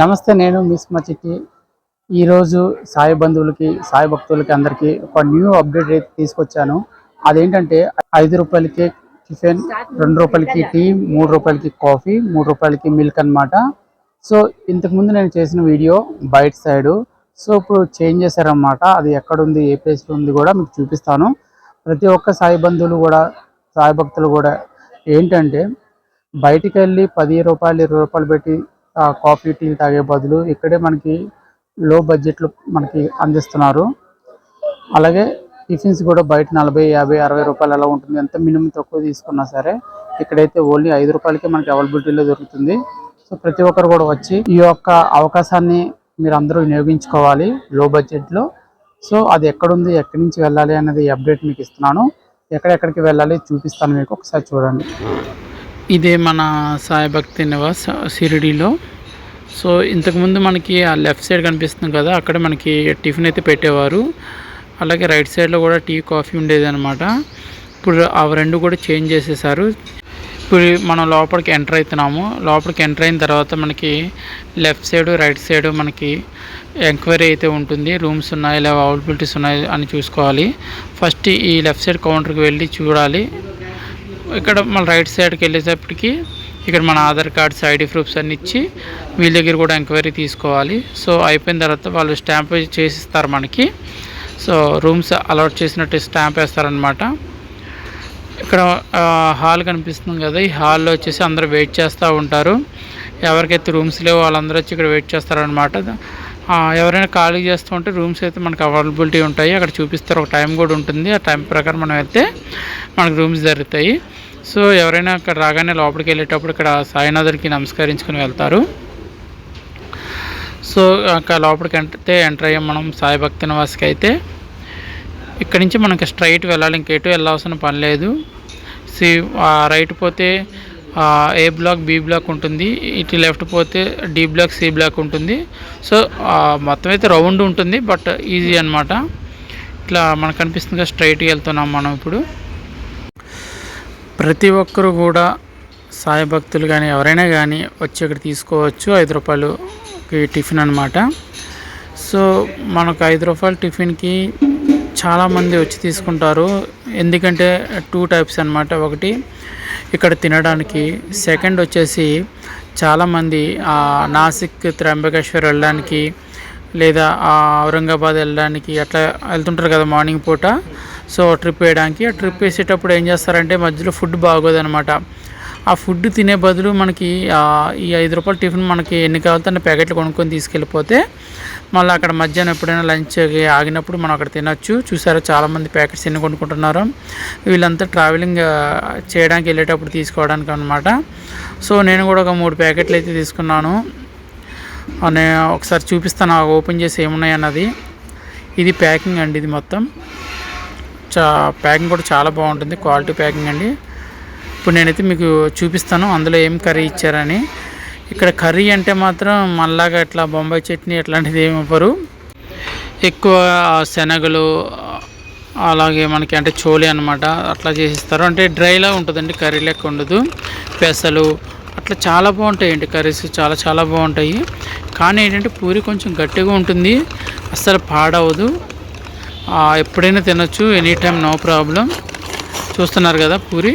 నమస్తే నేను మిస్ మచిట్టి ఈరోజు సాయి బంధువులకి సాయి భక్తులకి అందరికీ ఒక న్యూ అప్డేట్ అయితే తీసుకొచ్చాను. అదేంటంటే ఐదు రూపాయలకి టిఫిన్ రెండు రూపాయలకి టీ మూడు రూపాయలకి కాఫీ మూడు రూపాయలకి మిల్క్ అన్నమాట. సో ఇంతకుముందు నేను చేసిన వీడియో బయట సైడ్. సో ఇప్పుడు చేంజ్ చేశారనమాట అది ఎక్కడ ఉంది ఏ ప్లేస్లో ఉంది కూడా మీకు చూపిస్తాను. ప్రతి ఒక్క సాయి బంధువులు కూడా సాయి భక్తులు కూడా ఏంటంటే బయటికి వెళ్ళి పది రూపాయలు ఇరవై రూపాయలు పెట్టి కాఫీ టీ తాగే బదులు ఇక్కడే మనకి లో బడ్జెట్లో మనకి అందిస్తున్నారు. అలాగే టిఫిన్స్ కూడా బయట నలభై యాభై అరవై రూపాయలు అలా ఉంటుంది. ఎంత మినిమం తక్కువ తీసుకున్నా సరే ఇక్కడైతే ఓన్లీ ఐదు రూపాయలకి మనకి అవైలబిలిటీలో దొరుకుతుంది. సో ప్రతి ఒక్కరు కూడా వచ్చి ఈ యొక్క అవకాశాన్ని మీరు అందరూ వినియోగించుకోవాలి లో బడ్జెట్లో. సో అది ఎక్కడుంది ఎక్కడి నుంచి వెళ్ళాలి అనేది అప్డేట్ మీకు ఇస్తున్నాను. ఎక్కడెక్కడికి వెళ్ళాలి చూపిస్తాను మీకు. ఒకసారి చూడండి. ఇదే మన సాయి భక్తి నివాస్ షిరిడీలో. సో ఇంతకుముందు మనకి ఆ లెఫ్ట్ సైడ్ కనిపిస్తుంది కదా అక్కడ మనకి టిఫిన్ అయితే పెట్టేవారు. అలాగే రైట్ సైడ్లో కూడా టీ కాఫీ ఉండేది అనమాట ఇప్పుడు ఆ రెండు కూడా చేంజ్ చేసేసారు. ఇప్పుడు మనం లోపలికి ఎంటర్ అవుతున్నాము లోపలికి ఎంటర్ అయిన తర్వాత మనకి లెఫ్ట్ సైడ్ రైట్ సైడ్ మనకి ఎంక్వైరీ అయితే ఉంటుంది. రూమ్స్ ఉన్నాయి లేదా అవైలబిలిటీస్ ఉన్నాయి అని చూసుకోవాలి. ఫస్ట్ ఈ లెఫ్ట్ సైడ్ కౌంటర్కి వెళ్ళి చూడాలి. ఇక్కడ మన రైట్ సైడ్కి వెళ్ళేటప్పటికి ఇక్కడ మన ఆధార్ కార్డ్స్ ఐడి ప్రూఫ్స్ అన్ని ఇచ్చి వీళ్ళ దగ్గర కూడా ఎంక్వైరీ తీసుకోవాలి. సో అయిపోయిన తర్వాత వాళ్ళు స్టాంప్ చేసిస్తారు మనకి. సో రూమ్స్ అలౌట్ చేసినట్టు స్టాంప్ వేస్తారనమాట ఇక్కడ హాల్ కనిపిస్తుంది కదా ఈ హాల్లో వచ్చేసి అందరూ వెయిట్ చేస్తూ ఉంటారు. ఎవరికైతే రూమ్స్ లేవో వాళ్ళందరూ వచ్చి ఇక్కడ వెయిట్ చేస్తారనమాట ఎవరైనా ఖాళీ చేస్తూ ఉంటే రూమ్స్ అయితే మనకు అవైలబిలిటీ ఉంటాయి. అక్కడ చూపిస్తారు ఒక టైం కూడా ఉంటుంది. ఆ టైం ప్రకారం మనం అయితే మనకు రూమ్స్ దొరుకుతాయి సో ఎవరైనా అక్కడ రాగానే లోపలికి వెళ్ళేటప్పుడు ఇక్కడ సాయినాథుడికి నమస్కరించుకుని వెళ్తారు. సో అక్కడ లోపలికి అంటే ఎంటర్ అయ్యాం మనం సాయి భక్తి నివాస్కి అయితే. ఇక్కడ నుంచి మనకి స్ట్రైట్ వెళ్ళాలి ఇంకెటు వెళ్ళాల్సిన పని లేదు. సి రైట్ పోతే ఏ బ్లాక్ బి బ్లాక్ ఉంటుంది. ఇటు లెఫ్ట్ పోతే డి బ్లాక్ సి బ్లాక్ ఉంటుంది. సో మొత్తం అయితే రౌండ్ ఉంటుంది బట్ ఈజీ అనమాట ఇట్లా మనకు కనిపిస్తుంది కదా స్ట్రైట్గా వెళ్తున్నాం మనం ఇప్పుడు. ప్రతి ఒక్కరు కూడా సాయి భక్తులు కానీ ఎవరైనా కానీ వచ్చి ఇక్కడ తీసుకోవచ్చు ఐదు రూపాయలుకి టిఫిన్ అనమాట సో మనకు ఐదు రూపాయల టిఫిన్కి చాలామంది వచ్చి తీసుకుంటారు. ఎందుకంటే టూ టైప్స్ అన్నమాట. ఒకటి ఇక్కడ తినడానికి సెకండ్ వచ్చేసి చాలామంది నాసిక్ త్రంబకేశ్వర్ వెళ్ళడానికి లేదా ఆ, ఔరంగాబాద్ వెళ్ళడానికి అట్లా వెళ్తుంటారు కదా మార్నింగ్ పూట. సో ట్రిప్ వేయడానికి. ఆ ట్రిప్ వేసేటప్పుడు ఏం చేస్తారంటే మధ్యలో ఫుడ్ బాగోదనమాట. ఆ ఫుడ్ తినే బదులు మనకి ఈ ఐదు రూపాయల టిఫిన్ మనకి ఎన్ని కావాలంటే అన్ని ప్యాకెట్లు కొనుక్కొని తీసుకెళ్ళిపోతే మళ్ళీ అక్కడ మధ్యాహ్నం ఎప్పుడైనా లంచ్ ఆగినప్పుడు మనం అక్కడ తినొచ్చు. చూసారా చాలామంది ప్యాకెట్స్ ఎన్ని కొనుక్కుంటున్నారు? వీళ్ళంతా ట్రావెలింగ్ చేయడానికి వెళ్ళేటప్పుడు తీసుకోవడానికి అనమాట సో నేను కూడా ఒక మూడు ప్యాకెట్లు అయితే తీసుకున్నాను. నేను ఒకసారి చూపిస్తాను ఓపెన్ చేసి ఏమున్నాయి అన్నది. ఇది ప్యాకింగ్ అండి ఇది మొత్తం. చా ప్యాకింగ్ కూడా చాలా బాగుంటుంది క్వాలిటీ ప్యాకింగ్ అండి. ఇప్పుడు నేనైతే మీకు చూపిస్తాను అందులో ఏం కర్రీ ఇచ్చారని. ఇక్కడ కర్రీ అంటే మాత్రం మళ్ళాగా ఇట్లా బొంబాయి చట్నీ అట్లాంటిది ఏమి ఇవ్వరు. ఎక్కువ శనగలు అలాగే మనకి అంటే చోలి అనమాట అట్లా చేసిస్తారు. అంటే డ్రైలా ఉంటుందండి కర్రీ లెక్క ఉండదు. పెసలు అట్లా చాలా బాగుంటాయండి కర్రీస్ చాలా చాలా బాగుంటాయి. కానీ ఏంటంటే పూరి కొంచెం గట్టిగా ఉంటుంది. అస్సలు పాడవదు. ఎప్పుడైనా తినొచ్చు. Any time no problem. చూస్తున్నారు కదా పూరి?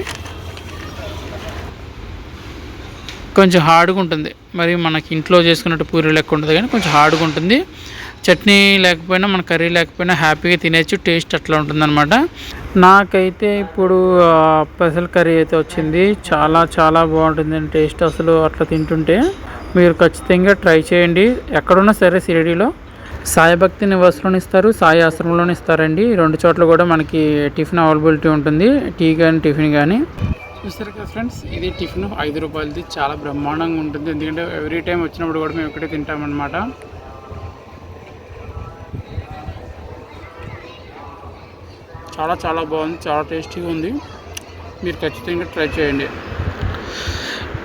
కొంచెం హార్డ్గా ఉంటుంది. మరి మనకి ఇంట్లో చేసుకున్నట్టు పూరి లెక్క ఉంటుంది కానీ కొంచెం హార్డ్గా ఉంటుంది. చట్నీ లేకపోయినా మన కర్రీ లేకపోయినా హ్యాపీగా తినేచ్చు టేస్ట్ అట్లా ఉంటుందన్నమాట. నాకైతే ఇప్పుడు పెసల్ కర్రీ అయితే వచ్చింది. చాలా చాలా బాగుంటుంది టేస్ట్. అసలు అట్లా తింటుంటే మీరు ఖచ్చితంగా ట్రై చేయండి. ఎక్కడున్నా సరే షిరిడీలో సాయి భక్తి ఇస్తారు సాయి ఆశ్రమంలోని ఇస్తారండి. రెండు చోట్ల కూడా మనకి టిఫిన్ అవైలబిలిటీ ఉంటుంది. టీ కానీ టిఫిన్ కానీ చూస్తారు కదా ఫ్రెండ్స్ ఇది టిఫిన్ ఐదు రూపాయలది. చాలా బ్రహ్మాండంగా ఉంటుంది. ఎందుకంటే ఎవ్రీ టైం వచ్చినప్పుడు కూడా మేము ఇక్కడే తింటామన్నమాట. చాలా చాలా బాగుంది. చాలా టేస్టీగా ఉంది. మీరు ఖచ్చితంగా ట్రై చేయండి.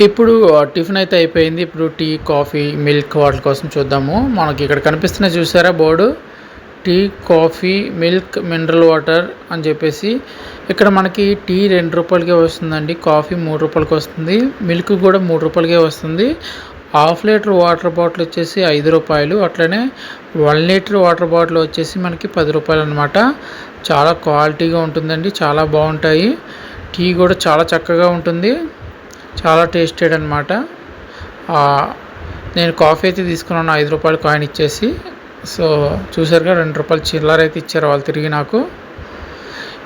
ఇప్పుడు టిఫిన్ అయితే అయిపోయింది. ఇప్పుడు టీ కాఫీ మిల్క్ వాటి కోసం చూద్దాము. మనకి ఇక్కడ కనిపిస్తున్న చూసారా board? Tea coffee milk mineral water అని చెప్పేసి. ఇక్కడ మనకి టీ రెండు రూపాయలకే వస్తుందండి. కాఫీ మూడు రూపాయలకి వస్తుంది. మిల్క్ కూడా మూడు రూపాయలకే వస్తుంది. హాఫ్ లీటర్ వాటర్ బాటిల్ వచ్చేసి ఐదు రూపాయలు. అట్లనే వన్ లీటర్ వాటర్ బాటిల్ వచ్చేసి మనకి పది రూపాయలు అనమాట చాలా క్వాలిటీగా ఉంటుందండి. చాలా బాగుంటాయి. టీ కూడా చాలా చక్కగా ఉంటుంది. చాలా టేస్టెడ్ అనమాట నేను కాఫీ అయితే తీసుకున్నాను ఐదు రూపాయలు కాయిన్ ఇచ్చేసి. సో చూసారుగా రెండు రూపాయలు చిల్లర అయితే ఇచ్చారు వాళ్ళు తిరిగి నాకు.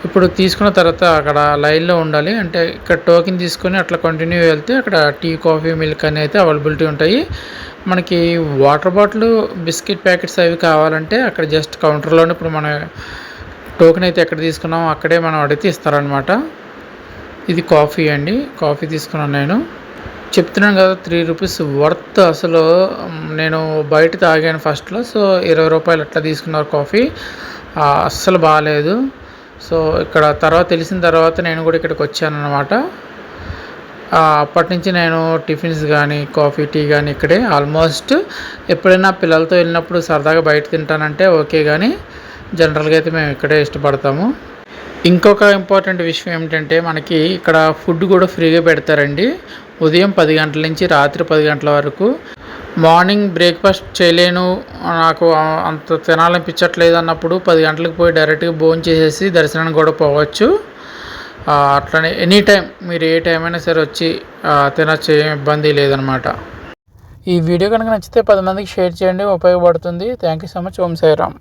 ఇప్పుడు తీసుకున్న తర్వాత అక్కడ లైన్లో ఉండాలి. అంటే ఇక్కడ టోకెన్ తీసుకొని అట్లా కంటిన్యూ వెళ్తే అక్కడ టీ కాఫీ మిల్క్ అని అయితే అవైలబిలిటీ ఉంటాయి. మనకి వాటర్ బాటిల్ బిస్కెట్ ప్యాకెట్స్ అవి కావాలంటే అక్కడ జస్ట్ కౌంటర్లోనే ఇప్పుడు మన టోకెన్ అయితే ఎక్కడ తీసుకున్నామో అక్కడే మనం అడిగితే ఇస్తారనమాట ఇది కాఫీ అండి. కాఫీ తీసుకున్నాను నేను. చెప్తున్నాను కదా త్రీ రూపీస్ వర్త్ అసలు నేను బయట తాగాను ఫస్ట్లో సో ఇరవై రూపాయలు అట్లా తీసుకున్నారు కాఫీ. అస్సలు బాగాలేదు. సో ఇక్కడ తర్వాత తెలిసిన తర్వాత నేను కూడా ఇక్కడికి వచ్చాను అనమాట అప్పటి నుంచి నేను టిఫిన్స్ కానీ కాఫీ టీ కానీ ఇక్కడే ఆల్మోస్ట్. ఎప్పుడైనా పిల్లలతో వెళ్ళినప్పుడు సరదాగా బయట తింటానంటే ఓకే కానీ జనరల్గా అయితే మేము ఇక్కడే ఇష్టపడతాము. ఇంకొక ఇంపార్టెంట్ విషయం ఏమిటంటే మనకి ఇక్కడ ఫుడ్ కూడా ఫ్రీగా పెడతారండి. ఉదయం పది గంటల నుంచి రాత్రి పది గంటల వరకు. మార్నింగ్ బ్రేక్ఫాస్ట్ చేయలేను. నాకు అంత తినాలనిపించట్లేదు అన్నప్పుడు పది గంటలకు పోయి డైరెక్ట్గా భోజనం చేసేసి దర్శనానికి కూడా పోవచ్చు. అట్లనే ఎనీ టైం మీరు ఏ టైం అయినా సరే వచ్చి తినచ్చు ఏం ఇబ్బంది లేదనమాట ఈ వీడియో కనుక నచ్చితే పది మందికి షేర్ చేయండి ఉపయోగపడుతుంది. Thank you so much Om Sairam.